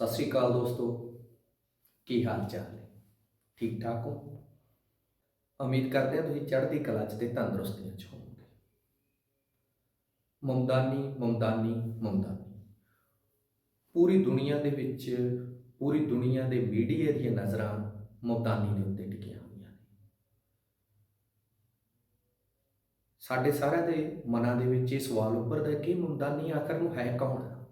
ਸਤਿ ਸ੍ਰੀ ਅਕਾਲ ਦੋਸਤੋ। ਕੀ ਹਾਲ ਚਾਲ ਹੈ ਠੀਕ ਠਾਕ ਹੋ? ਉਮੀਦ ਕਰਦੇ ਹਾਂ ਤੁਸੀਂ ਚੜ੍ਹਦੀ ਕਲਾ 'ਚ ਤੇ ਤੰਦਰੁਸਤੀਆਂ 'ਚ ਹੋਵੋਗੇ। ਮਮਦਾਨੀ ਮਮਦਾਨੀ ਮਮਦਾਨੀ ਪੂਰੀ ਦੁਨੀਆ ਦੇ ਵਿੱਚ, ਪੂਰੀ ਦੁਨੀਆ ਦੇ ਮੀਡੀਆ ਦੀਆਂ ਨਜ਼ਰਾਂ ਮਮਦਾਨੀ ਦੇ ਉੱਤੇ ਟਿਕੀਆਂ ਹੋਈਆਂ ਨੇ। ਸਾਡੇ ਸਾਰਿਆਂ ਦੇ ਮਨਾਂ ਦੇ ਵਿੱਚ ਇਹ ਸਵਾਲ ਉੱਭਰਦਾ ਕਿ ਮਮਦਾਨੀ ਆਖਰ ਨੂੰ ਹੈ ਕੌਣ?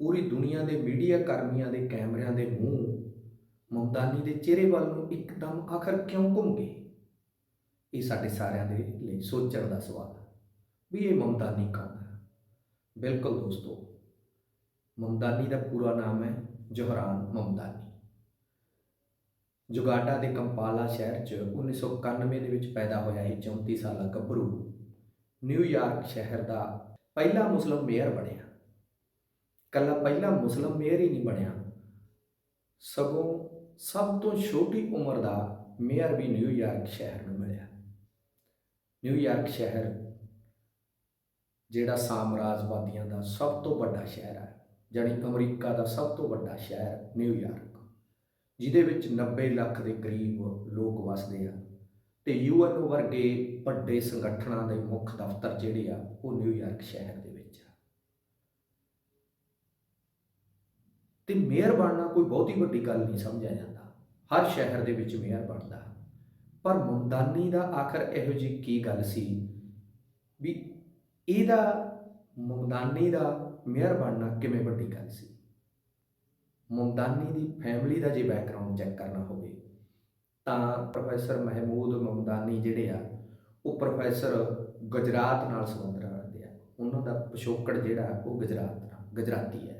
ਪੂਰੀ ਦੁਨੀਆ ਦੇ ਮੀਡੀਆ ਕਰਮੀਆਂ ਦੇ ਕੈਮਰਿਆਂ ਦੇ ਮੂੰਹ ਮਮਦਾਨੀ ਦੇ ਚਿਹਰੇ ਵੱਲ ਨੂੰ ਇੱਕਦਮ ਆਖਰ ਕਿਉਂ ਘੁੰਮ ਗਏ? ਇਹ ਸਾਡੇ ਸਾਰਿਆਂ ਦੇ ਲਈ ਸੋਚਣ ਦਾ ਸਵਾਲ ਹੈ ਵੀ ਇਹ ਮਮਦਾਨੀ ਕੌਣ ਹੈ? ਬਿਲਕੁਲ ਦੋਸਤੋ ਮਮਦਾਨੀ ਦਾ ਪੂਰਾ ਨਾਮ ਹੈ ਜੋਹਰਾਨ ਮਮਦਾਨੀ ਜੁਗਾਟਾ ਦੇ ਕੰਪਾਲਾ ਸ਼ਹਿਰ 'ਚ 1991 ਦੇ ਵਿੱਚ ਪੈਦਾ ਹੋਇਆ ਇਹ 34 ਸਾਲਾ ਗੱਭਰੂ ਨਿਊਯਾਰਕ ਸ਼ਹਿਰ ਦਾ ਪਹਿਲਾ ਮੁਸਲਮ ਮੇਅਰ ਬਣਿਆ। ਕੱਲਾ ਪਹਿਲਾ ਮੁਸਲਮ ਮੇਅਰ ਹੀ ਨਹੀਂ ਬਣਿਆ। ਸਗੋਂ ਸਭ ਤੋਂ ਛੋਟੀ ਉਮਰ ਦਾ ਮੇਅਰ ਵੀ ਨਿਊਯਾਰਕ ਸ਼ਹਿਰ ਨੂੰ ਮਿਲਿਆ। ਨਿਊਯਾਰਕ ਸ਼ਹਿਰ ਜਿਹੜਾ ਸਾਮਰਾਜਵਾਦੀਆਂ ਦਾ ਸਭ ਤੋਂ ਵੱਡਾ ਸ਼ਹਿਰ ਹੈ, ਜਾਣੀ ਅਮਰੀਕਾ ਦਾ ਸਭ ਤੋਂ ਵੱਡਾ ਸ਼ਹਿਰ ਨਿਊਯਾਰਕ ਜਿਹਦੇ ਵਿੱਚ 90 ਲੱਖ ਦੇ ਕਰੀਬ ਲੋਕ ਵਸਦੇ ਆ ਤੇ ਯੂਐਨ ਵਰਗੇ ਵੱਡੇ ਸੰਗਠਨਾਂ ਦੇ ਮੁੱਖ ਦਫ਼ਤਰ ਜਿਹੜੇ ਆ, ਉਹ ਨਿਊਯਾਰਕ ਸ਼ਹਿਰ ਦੇ ਵਿੱਚ ਆ ਤੇ ਮੇਅਰ ਬਣਨਾ ਕੋਈ ਬਹੁਤੀ ਵੱਡੀ ਗੱਲ ਨਹੀਂ ਸਮਝਿਆ ਜਾਂਦਾ। ਹਰ ਸ਼ਹਿਰ ਦੇ ਵਿੱਚ ਮੇਅਰ ਬਣਦਾ। ਪਰ ਮਮਦਾਨੀ ਦਾ ਆਖਰ ਇਹੋ ਜਿਹੀ ਕੀ ਗੱਲ ਸੀ? ਵੀ ਇਹਦਾ ਮਮਦਾਨੀ ਦਾ ਮੇਅਰ ਬਣਨਾ ਕਿਵੇਂ ਵੱਡੀ ਗੱਲ ਸੀ? ਮਮਦਾਨੀ ਦੀ ਫੈਮਿਲੀ ਦਾ ਜੇ ਬੈਕਗ੍ਰਾਉਂਡ ਚੈੱਕ ਕਰਨਾ ਹੋਵੇ, ਤਾਂ ਪ੍ਰੋਫੈਸਰ ਮਹਿਮੂਦ ਮਮਦਾਨੀ ਜਿਹੜੇ ਆ, ਉਹ ਪ੍ਰੋਫੈਸਰ ਗੁਜਰਾਤ ਨਾਲ ਸੰਬੰਧ ਰੱਖਦੇ ਆ। ਉਹਨਾਂ ਦਾ ਪਿਛੋਕੜ ਜਿਹੜਾ, ਉਹ ਗੁਜਰਾਤ ਨਾਲ, ਗੁਜਰਾਤੀ ਹੈ।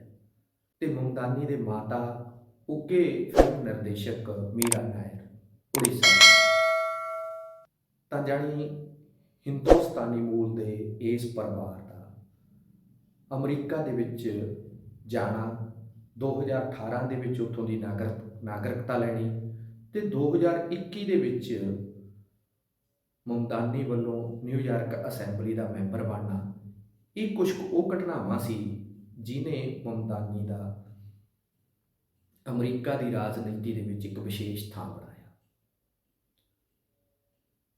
ਤੇ ਮੁਮਤਾਨੀ ਦੇ ਮਾਤਾ ਉੱਗੇ ਫਿਲਮ ਨਿਰਦੇਸ਼ਕ ਮੀਰਾ ਨਾਇਰ ਉੜੀਸਾ ਤਾਂ ਜਾਣੀ ਹਿੰਦੁਸਤਾਨੀ ਮੂਲ ਦੇ ਇਸ ਪਰਿਵਾਰ ਦਾ ਅਮਰੀਕਾ ਦੇ ਵਿੱਚ ਜਾਣਾ 2018 ਦੇ ਵਿੱਚ ਉੱਥੋਂ ਦੀ ਨਾਗਰ, ਨਾਗਰਿਕਤਾ ਲੈਣੀ ਤੇ 2021 ਦੇ ਵਿੱਚ ਮੁਮਤਾਨੀ ਵੱਲੋਂ ਨਿਊਯਾਰਕ ਅਸੈਂਬਲੀ ਦਾ ਮੈਂਬਰ ਬਣਨਾ, ਇਹ ਕੁਝ ਉਹ ਘਟਨਾਵਾਂ ਸੀ ਜਿਨੇ ਮਮਦਾਨੀ ਦਾ ਅਮਰੀਕਾ ਦੀ ਰਾਜਨੀਤੀ ਦੇ ਵਿੱਚ ਇੱਕ ਵਿਸ਼ੇਸ਼ ਥਾਂ ਬਣਾਇਆ।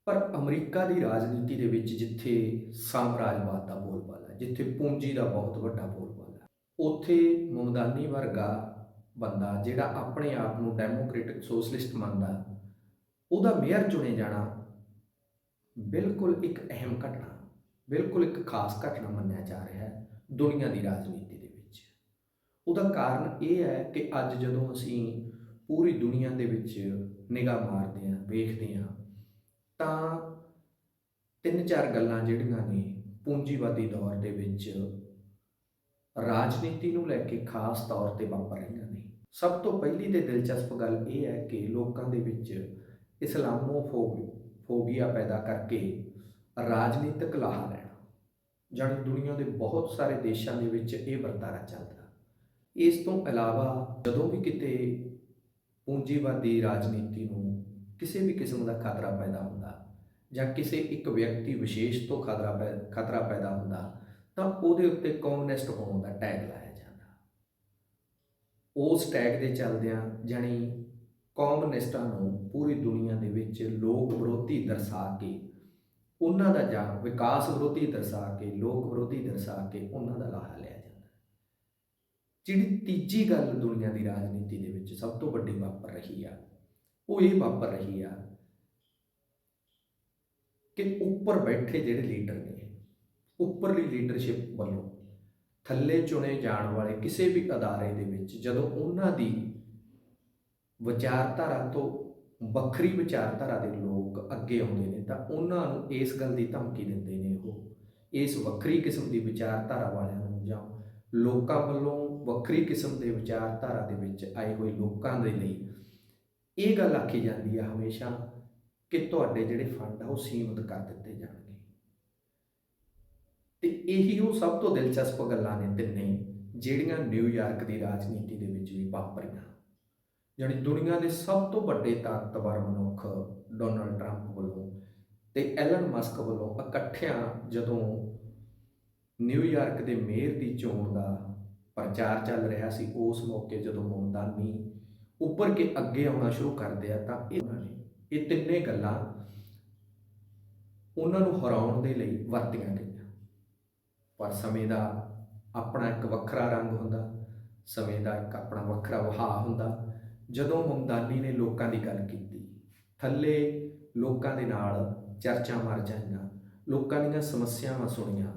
ਪਰ ਅਮਰੀਕਾ ਦੀ ਰਾਜਨੀਤੀ ਦੇ ਵਿੱਚ ਜਿੱਥੇ ਸਾਮਰਾਜਵਾਦ ਦਾ ਬੋਲਬਾਲਾ ਜਿੱਥੇ ਪੂੰਜੀ ਦਾ ਬਹੁਤ ਵੱਡਾ ਬੋਲਬਾਲਾ ਉੱਥੇ ਮਮਦਾਨੀ ਵਰਗਾ ਬੰਦਾ ਜਿਹੜਾ ਆਪਣੇ ਆਪ ਨੂੰ ਡੈਮੋਕ੍ਰੈਟਿਕ ਸੋਸ਼ਲਿਸਟ ਮੰਨਦਾ, ਉਹਦਾ ਮੇਅਰ ਚੁਣੇ ਜਾਣਾ ਬਿਲਕੁਲ ਇੱਕ ਅਹਿਮ ਘਟਨਾ, ਬਿਲਕੁਲ ਇੱਕ ਖਾਸ ਘਟਨਾ ਮੰਨਿਆ ਜਾ ਰਿਹਾ ਹੈ। ਦੁਨੀਆ ਦੀ ਰਾਜਨੀਤੀ ਦੇ ਵਿੱਚ। ਉਹਦਾ ਕਾਰਨ ਇਹ ਹੈ ਕਿ ਅੱਜ ਜਦੋਂ ਅਸੀਂ ਪੂਰੀ ਦੁਨੀਆ ਦੇ ਵਿੱਚ ਨਿਗਾਹ ਮਾਰਦੇ ਹਾਂ, ਵੇਖਦੇ ਹਾਂ, ਤਾਂ ਤਿੰਨ ਚਾਰ ਗੱਲਾਂ ਜਿਹੜੀਆਂ ਨੇ ਪੂੰਜੀਵਾਦੀ ਦੌਰ ਦੇ ਵਿੱਚ ਰਾਜਨੀਤੀ ਨੂੰ ਲੈ ਕੇ ਖਾਸ ਤੌਰ ਤੇ ਵਾਪਰ ਰਹੀਆਂ ਨੇ। ਸਭ ਤੋਂ ਪਹਿਲੀ ਤੇ ਦਿਲਚਸਪ ਗੱਲ ਇਹ ਹੈ ਕਿ ਲੋਕਾਂ ਦੇ ਵਿੱਚ ਇਸਲਾਮੋਫੋਬੀਆ ਪੈਦਾ ਕਰਕੇ ਰਾਜਨੀਤਿਕ ਲਾਹਾ ਲੈਣਾ ਜਾਣੀ ਦੁਨੀਆ ਦੇ ਬਹੁਤ ਸਾਰੇ ਦੇਸ਼ਾਂ ਦੇ ਵਿੱਚ ਇਹ ਵਰਤਾਰਾ ਚੱਲਦਾ। ਇਸ ਤੋਂ ਇਲਾਵਾ ਜਦੋਂ ਵੀ ਕਿਤੇ ਪੂੰਜੀਵਾਦੀ ਰਾਜਨੀਤੀ ਨੂੰ ਕਿਸੇ ਵੀ ਕਿਸਮ ਦਾ ਖਤਰਾ ਪੈਦਾ ਹੁੰਦਾ ਜਾਂ ਕਿਸੇ ਇੱਕ ਵਿਅਕਤੀ ਵਿਸ਼ੇਸ਼ ਤੋਂ ਖਤਰਾ ਖਤਰਾ ਪੈਦਾ ਹੁੰਦਾ, ਤਾਂ ਉਹਦੇ ਉੱਤੇ ਕਮਿਊਨਿਸਟ ਹੋਣ ਦਾ ਟੈਗ ਲਾਇਆ ਜਾਂਦਾ। ਉਸ ਟੈਗ ਦੇ ਚੱਲਦਿਆਂ ਜਾਨੀ ਕਮਿਊਨਿਸਟਾਂ ਨੂੰ ਪੂਰੀ ਦੁਨੀਆ ਦੇ ਵਿੱਚ ਲੋਕ ਵਿਰੋਧੀ ਦਰਸਾ ਕੇ ਉਹਨਾਂ ਦਾ ਜਾਂ ਵਿਕਾਸ ਵਿਰੋਧੀ ਦਰਸਾ ਕੇ, ਲੋਕ ਵਿਰੋਧੀ ਦਰਸਾ ਕੇ ਉਹਨਾਂ ਦਾ ਲਾਹਾ ਲਿਆ ਜਾਂਦਾ ਜਿਹੜੀ ਤੀਜੀ ਗੱਲ ਦੁਨੀਆ ਦੀ ਰਾਜਨੀਤੀ ਦੇ ਵਿੱਚ ਸਭ ਤੋਂ ਵੱਡੀ ਵਾਪਰ ਰਹੀ ਆ, ਉਹ ਇਹ ਵਾਪਰ ਰਹੀ ਆ ਕਿ ਉੱਪਰ ਬੈਠੇ ਜਿਹੜੇ ਲੀਡਰ ਨੇ, ਉੱਪਰਲੀ ਲੀਡਰਸ਼ਿਪ ਵੱਲੋਂ ਥੱਲੇ ਚੁਣੇ ਜਾਣ ਵਾਲੇ ਕਿਸੇ ਵੀ ਅਦਾਰੇ ਦੇ ਵਿੱਚ ਜਦੋਂ ਉਹਨਾਂ ਦੀ ਵਿਚਾਰਧਾਰਾ ਤੋਂ ਵੱਖਰੀ ਵਿਚਾਰਧਾਰਾ ਦੇ ਲੋਕ ਅੱਗੇ ਆਉਂਦੇ ਨੇ, ਤਾਂ ਉਹਨਾਂ ਨੂੰ ਇਸ ਗੱਲ ਦੀ ਧਮਕੀ ਦਿੰਦੇ ਨੇ ਉਹ। ਇਸ ਵੱਖਰੀ ਕਿਸਮ ਦੀ ਵਿਚਾਰਧਾਰਾ ਵਾਲਿਆਂ ਨੂੰ ਜਾਂ ਲੋਕਾਂ ਵੱਲੋਂ ਵੱਖਰੀ ਕਿਸਮ ਦੇ ਵਿਚਾਰਧਾਰਾ ਦੇ ਵਿੱਚ ਆਏ ਹੋਏ ਲੋਕਾਂ ਦੇ ਲਈ ਇਹ ਗੱਲ ਆਖੀ ਜਾਂਦੀ ਹੈ ਹਮੇਸ਼ਾ ਕਿ ਤੁਹਾਡੇ ਜਿਹੜੇ ਫੰਡ ਆ ਉਹ ਸੀਮਤ ਕਰ ਦਿੱਤੇ ਜਾਣਗੇ। ਤੇ ਇਹੀ ਉਹ ਸਭ ਤੋਂ ਦਿਲਚਸਪ ਗੱਲਾਂ ਨੇ ਤਿੰਨੇ, ਜਿਹੜੀਆਂ ਨਿਊਯਾਰਕ ਦੀ ਰਾਜਨੀਤੀ ਦੇ ਵਿੱਚ ਵੀ ਵਾਪਰੀਆਂ। ਜਾਣੀ ਦੁਨੀਆ ਦੇ ਸਭ ਤੋਂ ਵੱਡੇ ਤਾਕਤਵਰ ਮਨੁੱਖ ਡੋਨਲਡ ਟਰੰਪ ਵੱਲੋਂ ਤੇ ਐਲਨ ਮਸਕ ਵੱਲੋਂ ਇਕੱਠਿਆਂ ਜਦੋਂ ਨਿਊਯਾਰਕ ਦੇ ਮੇਅਰ ਦੀ ਚੋਣ ਦਾ ਪ੍ਰਚਾਰ ਚੱਲ ਰਿਹਾ ਸੀ, ਉਸ ਮੌਕੇ ਜਦੋਂ ਮਮਦਾਨੀ ਉੱਪਰ ਕੇ ਅੱਗੇ ਆਉਣਾ ਸ਼ੁਰੂ ਕਰਦੇ ਆ, ਤਾਂ ਇਹਨਾਂ ਨੇ ਇਹ ਤਿੰਨੇ ਗੱਲਾਂ ਉਹਨਾਂ ਨੂੰ ਹਰਾਉਣ ਦੇ ਲਈ ਵਰਤੀਆਂ ਗਈਆਂ। ਪਰ ਸਮੇਂ ਦਾ ਆਪਣਾ ਇੱਕ ਵੱਖਰਾ ਰੰਗ ਹੁੰਦਾ, ਸਮੇਂ ਦਾ ਇੱਕ ਆਪਣਾ ਵੱਖਰਾ ਵਹਾਅ ਹੁੰਦਾ ਜਦੋਂ ਮਮਦਾਨੀ ਨੇ ਲੋਕਾਂ ਦੀ ਗੱਲ ਕੀਤੀ, ਥੱਲੇ ਲੋਕਾਂ ਦੇ ਨਾਲ ਚਰਚਾ ਮਰ ਜਾਈਆਂ, ਲੋਕਾਂ ਦੀਆਂ ਸਮੱਸਿਆਵਾਂ ਸੁਣੀਆਂ।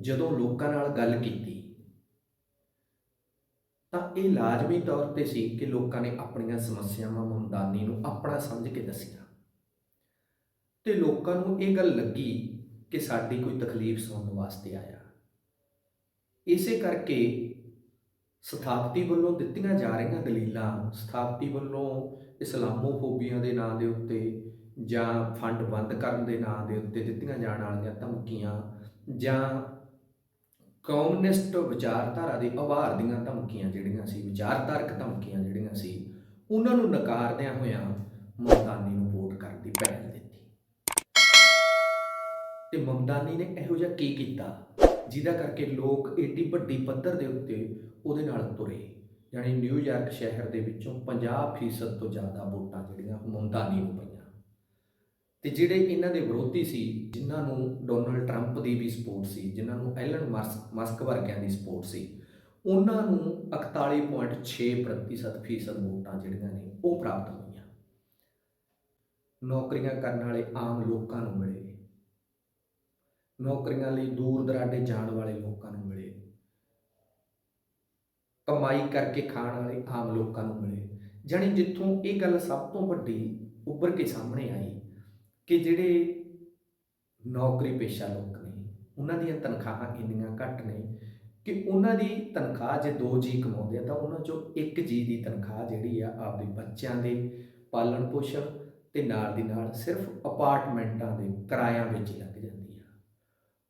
ਜਦੋਂ ਲੋਕਾਂ ਨਾਲ ਗੱਲ ਕੀਤੀ, ਤਾਂ ਇਹ ਲਾਜ਼ਮੀ ਤੌਰ ਤੇ ਸੀ ਕਿ ਲੋਕਾਂ ਨੇ ਆਪਣੀਆਂ ਸਮੱਸਿਆਵਾਂ ਮਮਦਾਨੀ ਨੂੰ ਆਪਣਾ ਸਮਝ ਕੇ ਦੱਸੀਆਂ। ਤੇ ਲੋਕਾਂ ਨੂੰ ਇਹ ਗੱਲ ਲੱਗੀ ਕਿ ਸਾਡੀ ਕੋਈ ਤਕਲੀਫ ਸੁਣਨ ਵਾਸਤੇ ਆਇਆ। ਇਸੇ ਕਰਕੇ ਸਥਾਪਤੀ ਵੱਲੋਂ ਦਿੱਤੀਆਂ ਜਾ ਰਹੀਆਂ ਦਲੀਲਾਂ, ਸਥਾਪਤੀ ਵੱਲੋਂ ਇਸਲਾਮੋਫੋਬੀਆ ਦੇ ਨਾਂ ਦੇ ਉੱਤੇ ਜਾਂ ਫੰਡ ਬੰਦ ਕਰਨ ਦੇ ਨਾਂ ਦੇ ਉੱਤੇ ਦਿੱਤੀਆਂ ਜਾਣ ਵਾਲੀਆਂ ਧਮਕੀਆਂ ਜਾਂ ਕਮਿਊਨਿਸਟ ਵਿਚਾਰਧਾਰਾ ਦੇ ਆਭਾਰ ਦੀਆਂ ਧਮਕੀਆਂ ਜਿਹੜੀਆਂ ਸੀ, ਵਿਚਾਰਧਾਰਕ ਧਮਕੀਆਂ ਜਿਹੜੀਆਂ ਸੀ, ਉਹਨਾਂ ਨੂੰ ਨਕਾਰਦਿਆਂ ਹੋਇਆਂ ਮਮਦਾਨੀ ਨੂੰ ਵੋਟ ਕਰਨ ਦੀ ਪਹਿਲ ਦਿੱਤੀ। ਤੇ ਮਮਦਾਨੀ ਨੇ ਇਹੋ ਜਿਹਾ ਕੀ ਕੀਤਾ? ਜਿਹਦਾ ਕਰਕੇ ਲੋਕ ਏਡੀ ਵੱਡੀ ਪੱਧਰ ਦੇ ਉੱਤੇ ਉਹਦੇ ਨਾਲ ਤੁਰੇ। ਯਾਨੀ ਨਿਊਯਾਰਕ ਸ਼ਹਿਰ ਦੇ ਵਿੱਚੋਂ 50% ਤੋਂ ਜ਼ਿਆਦਾ ਵੋਟਾਂ ਜਿਹੜੀਆਂ ਮਮਦਾਨੀ ਨੂੰ ਪਈਆਂ। ਤੇ ਜਿਹੜੇ ਇਹਨਾਂ ਦੇ ਵਿਰੋਧੀ ਸੀ, ਜਿਨ੍ਹਾਂ ਨੂੰ ਡੋਨਲਡ ਟਰੰਪ ਦੀ ਵੀ ਸਪੋਰਟ ਸੀ, ਜਿਨ੍ਹਾਂ ਨੂੰ ਐਲਨ ਮਸਕ ਮਸਕ ਵਰਗਿਆਂ ਦੀ ਸਪੋਰਟ ਸੀ, ਉਹਨਾਂ ਨੂੰ 41.6% ਫੀਸਦ ਵੋਟਾਂ ਜਿਹੜੀਆਂ ਨੇ ਉਹ ਪ੍ਰਾਪਤ ਹੋਈਆਂ। ਨੌਕਰੀਆਂ ਕਰਨ ਵਾਲੇ ਆਮ ਲੋਕਾਂ ਨੂੰ ਮਿਲੇ। ਨੌਕਰੀਆਂ ਲਈ ਦੂਰ ਦਰਾਡੇ ਜਾਣ ਵਾਲੇ ਲੋਕਾਂ ਨੂੰ ਮਿਲੇ। ਕਮਾਈ ਕਰਕੇ ਖਾਣ ਵਾਲੇ ਆਮ ਲੋਕਾਂ ਨੂੰ ਮਿਲੇ। ਜਾਣੀ ਜਿੱਥੋਂ ਇਹ ਗੱਲ ਸਭ ਤੋਂ ਵੱਡੀ ਉੱਭਰ ਕੇ ਸਾਹਮਣੇ ਆਈ ਕਿ ਜਿਹੜੇ ਨੌਕਰੀ ਪੇਸ਼ਾ ਲੋਕ ਨੇ, ਉਹਨਾਂ ਦੀਆਂ ਤਨਖਾਹਾਂ ਇੰਨੀਆਂ ਘੱਟ ਨੇ ਕਿ ਉਹਨਾਂ ਦੀ ਤਨਖਾਹ ਜੇ ਦੋ ਜੀ ਕਮਾਉਂਦੇ ਆ ਤਾਂ ਉਹਨਾਂ ਚੋਂ ਇੱਕ ਜੀ ਦੀ ਤਨਖਾਹ ਜਿਹੜੀ ਆ ਆਪਦੇ ਬੱਚਿਆਂ ਦੇ ਪਾਲਣ ਪੋਸ਼ਣ ਤੇ ਨਾਲ ਦੀ ਨਾਲ ਸਿਰਫ ਅਪਾਰਟਮੈਂਟਾਂ ਦੇ ਕਿਰਾਇਆਂ ਵਿੱਚ ਲੱਗ ਜਾਂਦੀ।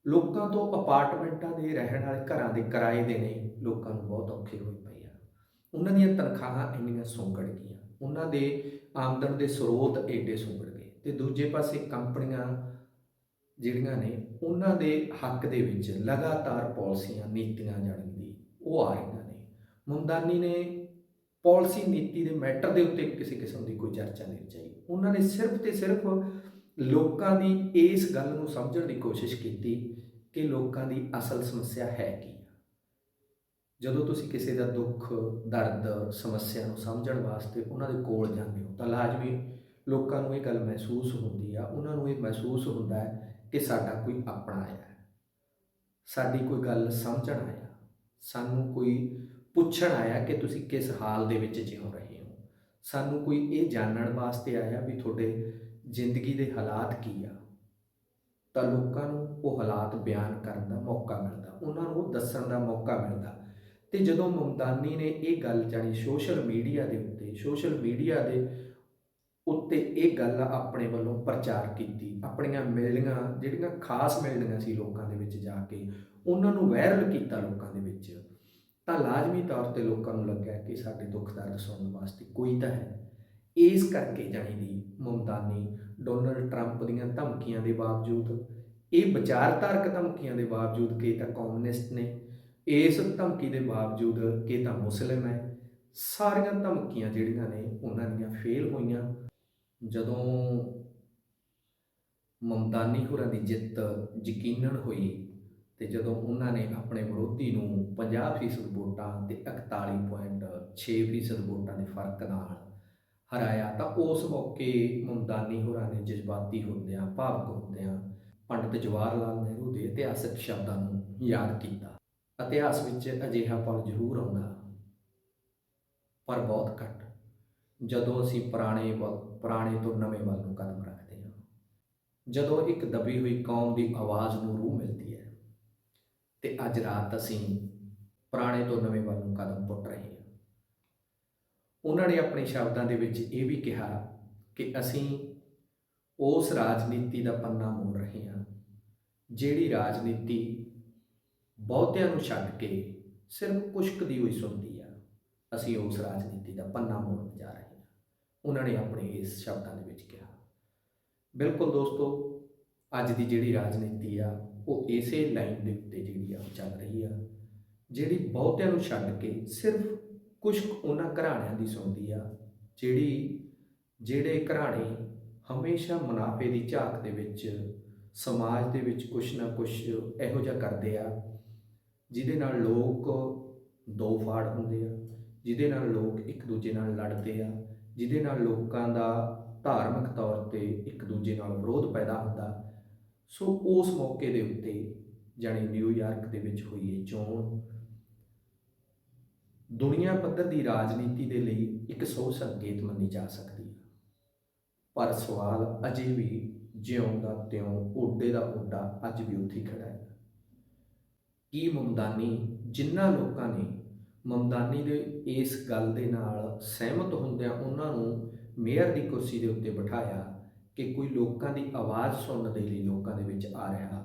ਲੋਕਾਂ ਤੋਂ ਅਪਾਰਟਮੈਂਟਾਂ ਦੇ ਰਹਿਣ ਵਾਲੇ ਘਰਾਂ ਦੇ ਕਿਰਾਏ ਦੇਣੇ ਲੋਕਾਂ ਨੂੰ ਬਹੁਤ ਔਖੇ ਹੋਏ ਪਏ ਆ। ਉਹਨਾਂ ਦੀਆਂ ਤਨਖਾਹਾਂ ਇੰਨੀਆਂ ਸੁੰਗੜ ਗਈਆਂ। ਉਹਨਾਂ ਦੇ ਆਮਦਨ ਦੇ ਸਰੋਤ ਏਡੇ ਸੁੰਗੜ ਗਏ। ਤੇ ਦੂਜੇ ਪਾਸੇ ਕੰਪਨੀਆਂ ਜਿਹੜੀਆਂ ਨੇ, ਉਹਨਾਂ ਦੇ ਹੱਕ ਦੇ ਵਿੱਚ ਲਗਾਤਾਰ ਪਾਲਿਸੀਆਂ, ਨੀਤੀਆਂ ਜਾਣ ਦੀ ਉਹ ਆ ਰਹੀਆਂ ਨੇ। ਮੁੰਦਾਨੀ ਨੇ ਪਾਲਿਸੀ ਨੀਤੀ ਦੇ ਮੈਟਰ ਦੇ ਉੱਤੇ ਕਿਸੇ ਕਿਸਮ ਦੀ ਕੋਈ ਚਰਚਾ ਨਹੀਂ ਚਾਹੀ ਉਹਨਾਂ ਨੇ ਸਿਰਫ ਤੇ ਸਿਰਫ ਲੋਕਾਂ ਦੀ ਇਸ ਗੱਲ ਨੂੰ ਸਮਝਣ ਦੀ ਕੋਸ਼ਿਸ਼ ਕੀਤੀ ਕਿ ਲੋਕਾਂ ਦੀ ਅਸਲ ਸਮੱਸਿਆ ਹੈ ਕੀ। ਜਦੋਂ ਤੁਸੀਂ ਕਿਸੇ ਦਾ ਦੁੱਖ, ਦਰਦ, ਸਮੱਸਿਆ ਨੂੰ ਸਮਝਣ ਵਾਸਤੇ ਉਹਨਾਂ ਦੇ ਕੋਲ ਜਾਂਦੇ ਹੋ, ਤਾਂ ਲਾਜ਼ਮੀ ਲੋਕਾਂ ਨੂੰ ਇਹ ਗੱਲ ਮਹਿਸੂਸ ਹੁੰਦੀ ਆ, ਉਹਨਾਂ ਨੂੰ ਇਹ ਮਹਿਸੂਸ ਹੁੰਦਾ ਹੈ ਕਿ ਸਾਡਾ ਕੋਈ ਆਪਣਾ ਆਇਆ ਸਾਡੀ ਕੋਈ ਗੱਲ ਸਮਝਣ ਆਇਆ, ਸਾਨੂੰ ਕੋਈ ਪੁੱਛਣ ਆਇਆ ਕਿ ਤੁਸੀਂ ਕਿਸ ਹਾਲ ਦੇ ਵਿੱਚ ਜਿਉ ਰਹੇ ਹੋ। ਸਾਨੂੰ ਕੋਈ ਇਹ ਜਾਣਨ ਵਾਸਤੇ ਆਇਆ ਵੀ ਤੁਹਾਡੇ ਜ਼ਿੰਦਗੀ ਦੇ ਹਾਲਾਤ ਕੀ ਆ? ਤਾਂ ਲੋਕਾਂ ਨੂੰ ਉਹ ਹਾਲਾਤ ਬਿਆਨ ਕਰਨ ਦਾ ਮੌਕਾ ਮਿਲਦਾ, ਉਹਨਾਂ ਨੂੰ ਉਹ ਦੱਸਣ ਦਾ ਮੌਕਾ ਮਿਲਦਾ। ਤੇ ਜਦੋਂ ਮਮਦਾਨੀ ਨੇ ਇਹ ਗੱਲ ਜਾਣੀ ਸੋਸ਼ਲ ਮੀਡੀਆ ਦੇ ਉੱਤੇ, ਸੋਸ਼ਲ ਮੀਡੀਆ ਦੇ ਉੱਤੇ ਇਹ ਗੱਲ ਆਪਣੇ ਵੱਲੋਂ ਪ੍ਰਚਾਰ ਕੀਤੀ, ਆਪਣੀਆਂ ਮਿਲਣੀਆਂ, ਜਿਹੜੀਆਂ ਖਾਸ ਮਿਲਣੀਆਂ ਸੀ ਲੋਕਾਂ ਦੇ ਵਿੱਚ ਜਾ ਕੇ, ਉਹਨਾਂ ਨੂੰ ਵਾਇਰਲ ਕੀਤਾ ਲੋਕਾਂ ਦੇ ਵਿੱਚ, ਤਾਂ ਲਾਜ਼ਮੀ ਤੌਰ ਤੇ ਲੋਕਾਂ ਨੂੰ ਲੱਗਿਆ ਕਿ ਸਾਡੇ ਦੁੱਖ ਦਰਦ ਸੁਣਨ ਵਾਸਤੇ ਕੋਈ ਤਾਂ ਹੈ। ਇਸ ਕਰਕੇ ਜਾਣੀ ਦੀ ਮਮਤਾਨੀ ਡੋਨਲਡ ਟਰੰਪ ਦੀਆਂ ਧਮਕੀਆਂ ਦੇ ਬਾਵਜੂਦ, ਇਹ ਵਿਚਾਰਧਾਰਕ ਧਮਕੀਆਂ ਦੇ ਬਾਵਜੂਦ ਕਿ ਤਾਂ ਕਮਿਊਨਿਸਟ ਨੇ, ਇਸ ਧਮਕੀ ਦੇ ਬਾਵਜੂਦ ਕਿ ਤਾਂ ਮੁਸਲਿਮ ਹੈ, ਸਾਰੀਆਂ ਧਮਕੀਆਂ ਜਿਹੜੀਆਂ ਨੇ ਉਹਨਾਂ ਦੀਆਂ ਫੇਲ ਹੋਈਆਂ। ਜਦੋਂ ਮਮਦਾਨੀ ਹੋਰਾਂ ਦੀ ਜਿੱਤ ਯਕੀਨਨ ਹੋਈ ਤੇ ਜਦੋਂ ਉਹਨਾਂ ਨੇ ਆਪਣੇ ਵਿਰੋਧੀ ਨੂੰ 50% ਵੋਟਾਂ ਤੇ 41.6% ਵੋਟਾਂ ਦੇ ਫ਼ਰਕ ਨਾਲ ਹਰਾਇਆ, ਤਾਂ ਉਸ ਮੌਕੇ ਮਮਦਾਨੀ ਹੋਰਾਂ ਨੇ ਜਜ਼ਬਾਤੀ ਹੁੰਦਿਆਂ, ਭਾਵਕ ਹੁੰਦਿਆਂ ਪੰਡਿਤ ਜਵਾਹਰ ਲਾਲ ਨਹਿਰੂ ਦੇ ਇਤਿਹਾਸਕ ਸ਼ਬਦਾਂ ਨੂੰ ਯਾਦ ਕੀਤਾ। ਇਤਿਹਾਸ ਵਿੱਚ ਅਜਿਹਾ ਪਲ ਜ਼ਰੂਰ ਆਉਂਦਾ, ਪਰ ਬਹੁਤ ਘੱਟ, ਜਦੋਂ ਅਸੀਂ ਪੁਰਾਣੇ ਵੱਲ, ਪੁਰਾਣੇ ਤੋਂ ਨਵੇਂ ਵੱਲ ਨੂੰ ਕਦਮ ਰੱਖਦੇ ਹਾਂ। ਜਦੋਂ ਇੱਕ ਦਬੀ ਹੋਈ ਕੌਮ ਦੀ ਆਵਾਜ਼ ਨੂੰ ਰੂਹ ਮਿਲਦੀ ਹੈ, ਤੇ ਅੱਜ ਰਾਤ ਅਸੀਂ ਪੁਰਾਣੇ ਤੋਂ ਨਵੇਂ ਵੱਲ ਨੂੰ ਕਦਮ ਪੁੱਟ ਰਹੇ ਹਾਂ। ਉਹਨਾਂ ਨੇ ਆਪਣੇ ਸ਼ਬਦਾਂ ਦੇ ਵਿੱਚ ਇਹ ਵੀ ਕਿਹਾ ਕਿ ਅਸੀਂ ਉਸ ਰਾਜਨੀਤੀ ਦਾ ਪੰਨਾ ਮੋੜ ਰਹੇ ਹਾਂ, ਜਿਹੜੀ ਰਾਜਨੀਤੀ ਬਹੁਤਿਆਂ ਨੂੰ ਛੱਡ ਕੇ ਸਿਰਫ ਕੁਸ਼ਕ ਦੀ ਹੋਈ ਸੁਣਦੀ ਆ, ਅਸੀਂ ਉਸ ਰਾਜਨੀਤੀ ਦਾ ਪੰਨਾ ਮੋੜਨ ਜਾ ਰਹੇ ਹਾਂ। ਉਹਨਾਂ ਨੇ ਆਪਣੇ ਇਸ ਸ਼ਬਦਾਂ ਦੇ ਵਿੱਚ ਕਿਹਾ। ਬਿਲਕੁਲ ਦੋਸਤੋ, ਅੱਜ ਦੀ ਜਿਹੜੀ ਰਾਜਨੀਤੀ ਆ, ਉਹ ਇਸੇ ਲਾਈਨ ਦੇ ਉੱਤੇ ਜਿਹੜੀ ਆ ਉਹ ਚੱਲ ਰਹੀ ਆ, ਜਿਹੜੀ ਬਹੁਤਿਆਂ ਨੂੰ ਛੱਡ ਕੇ ਸਿਰਫ ਕੁਝ ਉਹਨਾਂ ਘਰਾਣਿਆਂ ਦੀ ਸੁਣਦੀ ਆ, ਜਿਹੜੀ, ਜਿਹੜੇ ਘਰਾਣੇ ਹਮੇਸ਼ਾ ਮੁਨਾਫੇ ਦੀ ਝਾਕ ਦੇ ਵਿੱਚ, ਸਮਾਜ ਦੇ ਵਿੱਚ ਕੁਝ ਨਾ ਕੁਝ ਇਹੋ ਜਿਹਾ ਕਰਦੇ ਆ, ਜਿਹਦੇ ਨਾਲ ਲੋਕ ਦੋ ਫਾੜ ਹੁੰਦੇ ਆ, ਜਿਹਦੇ ਨਾਲ ਲੋਕ ਇੱਕ ਦੂਜੇ ਨਾਲ ਲੜਦੇ ਆ, ਜਿਹਦੇ ਨਾਲ ਲੋਕਾਂ ਦਾ ਧਾਰਮਿਕ ਤੌਰ ਤੇ ਇੱਕ ਦੂਜੇ ਨਾਲ ਵਿਰੋਧ ਪੈਦਾ ਹੁੰਦਾ। ਸੋ ਉਸ ਮੌਕੇ ਦੇ ਉੱਤੇ ਜਾਣੀ ਨਿਊਯਾਰਕ ਦੇ ਵਿੱਚ ਹੋਈ ਇਹ ਚੋਣ ਦੁਨੀਆ ਪੱਧਰ ਦੀ ਰਾਜਨੀਤੀ ਦੇ ਲਈ ਇੱਕ ਸੌ ਸੰਕੇਤ ਮੰਨੀ ਜਾ ਸਕਦੀ ਹੈ। ਪਰ ਸਵਾਲ ਅਜੇ ਵੀ ਜਿਉਂ ਦਾ ਤਿਉਂ ਓਡੇ ਦਾ ਓਡਾ ਅੱਜ ਵੀ ਉੱਥੇ ਹੀ ਖੜਾ ਹੈ। ਕੀ ਮਮਦਾਨੀ ਜਿਨ੍ਹਾਂ ਲੋਕਾਂ ਨੇ ਮਮਦਾਨੀ ਦੇ ਇਸ ਗੱਲ ਦੇ ਨਾਲ ਸਹਿਮਤ ਹੁੰਦਿਆਂ ਉਹਨਾਂ ਨੂੰ ਮੇਅਰ ਦੀ ਕੁਰਸੀ ਦੇ ਉੱਤੇ ਬਿਠਾਇਆ ਕਿ ਕੋਈ ਲੋਕਾਂ ਦੀ ਆਵਾਜ਼ ਸੁਣਨ ਦੇ ਲਈ ਲੋਕਾਂ ਦੇ ਵਿੱਚ ਆ ਰਿਹਾ,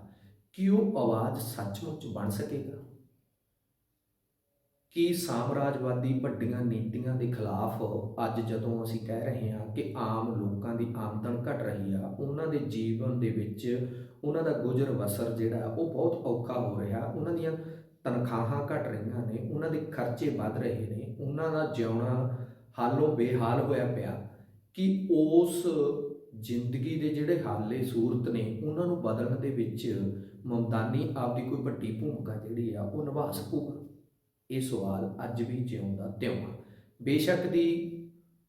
ਕਿ ਉਹ ਆਵਾਜ਼ ਸੱਚਮੁੱਚ ਬਣ ਸਕੇਗਾ? ਕਿ ਸਾਮਰਾਜਵਾਦੀ ਵੱਡੀਆਂ ਨੀਤੀਆਂ ਦੇ ਖਿਲਾਫ ਅੱਜ ਜਦੋਂ ਅਸੀਂ ਕਹਿ ਰਹੇ ਹਾਂ ਕਿ ਆਮ ਲੋਕਾਂ ਦੀ ਆਮਦਨ ਘਟ ਰਹੀ ਆ, ਉਹਨਾਂ ਦੇ ਜੀਵਨ ਦੇ ਵਿੱਚ ਉਹਨਾਂ ਦਾ ਗੁਜ਼ਰ ਬਸਰ ਜਿਹੜਾ ਉਹ ਬਹੁਤ ਔਖਾ ਹੋ ਰਿਹਾ, ਉਹਨਾਂ ਦੀਆਂ ਤਨਖਾਹਾਂ ਘਟ ਰਹੀਆਂ ਨੇ, ਉਹਨਾਂ ਦੇ ਖਰਚੇ ਵੱਧ ਰਹੇ ਨੇ, ਉਹਨਾਂ ਦਾ ਜਿਉਣਾ ਹਾਲੋਂ ਬੇਹਾਲ ਹੋਇਆ ਪਿਆ ਕਿ ਉਸ ਜ਼ਿੰਦਗੀ ਦੇ ਜਿਹੜੇ ਹਾਲੇ ਸੂਰਤ ਨੇ, ਉਹਨਾਂ ਨੂੰ ਬਦਲਣ ਦੇ ਵਿੱਚ ਮਮਦਾਨੀ ਆਪਦੀ ਕੋਈ ਵੱਡੀ ਭੂਮਿਕਾ ਜਿਹੜੀ ਆ ਉਹ ਨਿਭਾ ਸਕੂਗਾ ਇਹ ਸਵਾਲ ਅੱਜ ਵੀ ਜਿਉਂਦਾ ਤਿਉਂ ਆ ਬੇਸ਼ੱਕ ਦੀ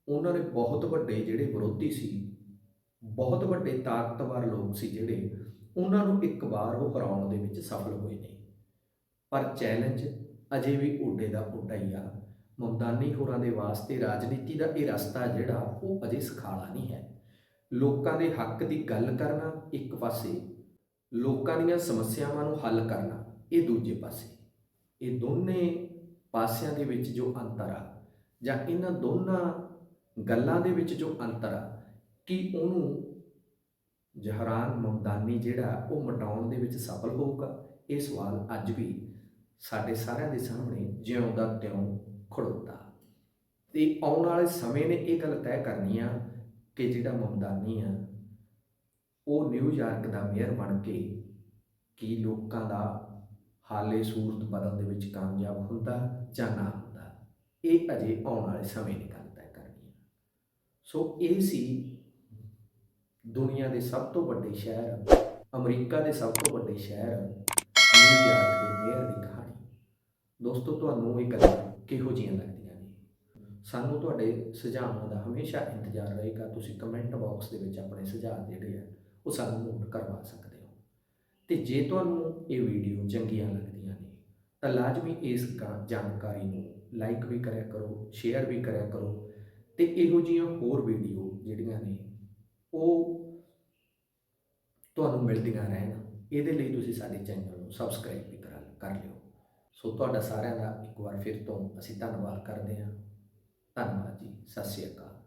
ਉਹਨਾਂ ਨੇ ਬਹੁਤ ਵੱਡੇ ਜਿਹੜੇ ਵਿਰੋਧੀ ਸੀ, ਬਹੁਤ ਵੱਡੇ ਤਾਕਤਵਰ ਲੋਕ ਸੀ ਜਿਹੜੇ ਉਹਨਾਂ ਨੂੰ ਇੱਕ ਵਾਰ ਉਹ ਹਰਾਉਣ ਦੇ ਵਿੱਚ ਸਫਲ ਹੋਏ ਨੇ। ਪਰ ਚੈਲੰਜ ਅਜੇ ਵੀ ਓਡੇ ਦਾ ਓਡਾ ਹੀ ਆ। ਮਮਦਾਨੀ ਹੋਰਾਂ ਦੇ ਵਾਸਤੇ ਰਾਜਨੀਤੀ ਦਾ ਇਹ ਰਸਤਾ ਜਿਹੜਾ, ਉਹ ਅਜੇ ਸਖਾਲਾ ਨਹੀਂ ਹੈ। ਲੋਕਾਂ ਦੇ ਹੱਕ ਦੀ ਗੱਲ ਕਰਨਾ ਇੱਕ ਪਾਸੇ, ਲੋਕਾਂ ਦੀਆਂ ਸਮੱਸਿਆਵਾਂ ਨੂੰ ਹੱਲ ਕਰਨਾ ਇਹ ਦੂਜੇ ਪਾਸੇ। ਇਹ ਦੋਨੇ ਪਾਸਿਆਂ ਦੇ ਵਿੱਚ ਜੋ ਅੰਤਰ ਆ, ਜਾਂ ਇਹਨਾਂ ਦੋਨਾਂ ਗੱਲਾਂ ਦੇ ਵਿੱਚ ਜੋ ਅੰਤਰ ਆ, ਕਿ ਉਹਨੂੰ ਜਹਰਾਨ ਮਮਦਾਨੀ ਜਿਹੜਾ ਉਹ ਮਟਾਉਣ ਦੇ ਵਿੱਚ ਸਫਲ ਹੋਊਗਾ? ਇਹ ਸਵਾਲ ਅੱਜ ਵੀ ਸਾਡੇ ਸਾਰਿਆਂ ਦੇ ਸਾਹਮਣੇ ਜਿਉਂ ਦਾ ਤਿਉਂ ਖੜੋਤਾ। ਤੇ ਆਉਣ ਵਾਲੇ ਸਮੇਂ ਨੇ ਇਹ ਗੱਲ ਤੈਅ ਕਰਨੀ ਆ ਕਿ ਜਿਹੜਾ ਮਮਦਾਨੀ ਆ, ਉਹ ਨਿਊਯਾਰਕ ਦਾ ਮੇਅਰ ਬਣ ਕੇ ਕੀ ਲੋਕਾਂ ਦਾ ਹਾਲੇ ਸੂਰਤ ਬਦਲਣ ਦੇ ਵਿੱਚ ਕਾਮਯਾਬ ਹੁੰਦਾ ਜਾਂ ਹੁੰਦਾ, ਇਹ ਅਜੇ ਆਉਣ ਵਾਲੇ ਸਮੇਂ ਦੀ ਗੱਲ ਤੈਅ ਕਰਨੀ ਹੈ। ਸੋ ਇਹ ਸੀ ਦੁਨੀਆ ਦੇ ਸਭ ਤੋਂ ਵੱਡੇ ਸ਼ਹਿਰ, ਅਮਰੀਕਾ ਦੇ ਸਭ ਤੋਂ ਵੱਡੇ ਸ਼ਹਿਰ ਨਿਊਯਾਰਕ ਦੇ ਮੇਅਰ ਦੀ ਕਹਾਣੀ। ਦੋਸਤੋ, ਤੁਹਾਨੂੰ ਇਹ ਗੱਲਾਂ ਕਿਹੋ ਜਿਹੀਆਂ ਲੱਗਦੀਆਂ ਨੇ? ਸਾਨੂੰ ਤੁਹਾਡੇ ਸੁਝਾਵਾਂ ਦਾ ਹਮੇਸ਼ਾ ਇੰਤਜ਼ਾਰ ਰਹੇਗਾ। ਤੁਸੀਂ ਕਮੈਂਟ ਬਾਕਸ ਦੇ ਵਿੱਚ ਆਪਣੇ ਸੁਝਾਅ ਜਿਹੜੇ ਆ, ਉਹ ਸਾਨੂੰ ਨੋਟ ਕਰਵਾ ਸਕਦੇ ਹੋ। ਤੇ ਜੇ ਤੁਹਾਨੂੰ ਇਹ ਵੀਡੀਓ ਚੰਗੀਆਂ ਲੱਗਦੀਆਂ ਨੇ ਤਾਂ ਲਾਜ਼ਮੀ ਇਸ ਗਾ- ਜਾਣਕਾਰੀ ਨੂੰ ਲਾਈਕ ਵੀ ਕਰਿਆ ਕਰੋ ਸ਼ੇਅਰ ਵੀ ਕਰਿਆ ਕਰੋ ਤੇ ਇਹੋ ਜਿਹੀਆਂ ਹੋਰ ਵੀਡੀਓ ਜਿਹੜੀਆਂ ਨੇ ਉਹ ਤੁਹਾਨੂੰ ਮਿਲਦੀਆਂ ਰਹਿਣ। ਇਹਦੇ ਲਈ ਤੁਸੀਂ ਸਾਡੇ ਚੈਨਲ ਨੂੰ ਸਬਸਕ੍ਰਾਈਬ ਵੀ ਕਰ ਕਰ ਲਿਓ। ਸੋ ਤੁਹਾਡਾ ਸਾਰਿਆਂ ਦਾ ਇੱਕ ਵਾਰ ਫਿਰ ਤੋਂ ਅਸੀਂ ਧੰਨਵਾਦ ਕਰਦੇ ਹਾਂ। ਧੰਨਵਾਦ ਜੀ। ਸਤਿ ਸ਼੍ਰੀ ਅਕਾਲ।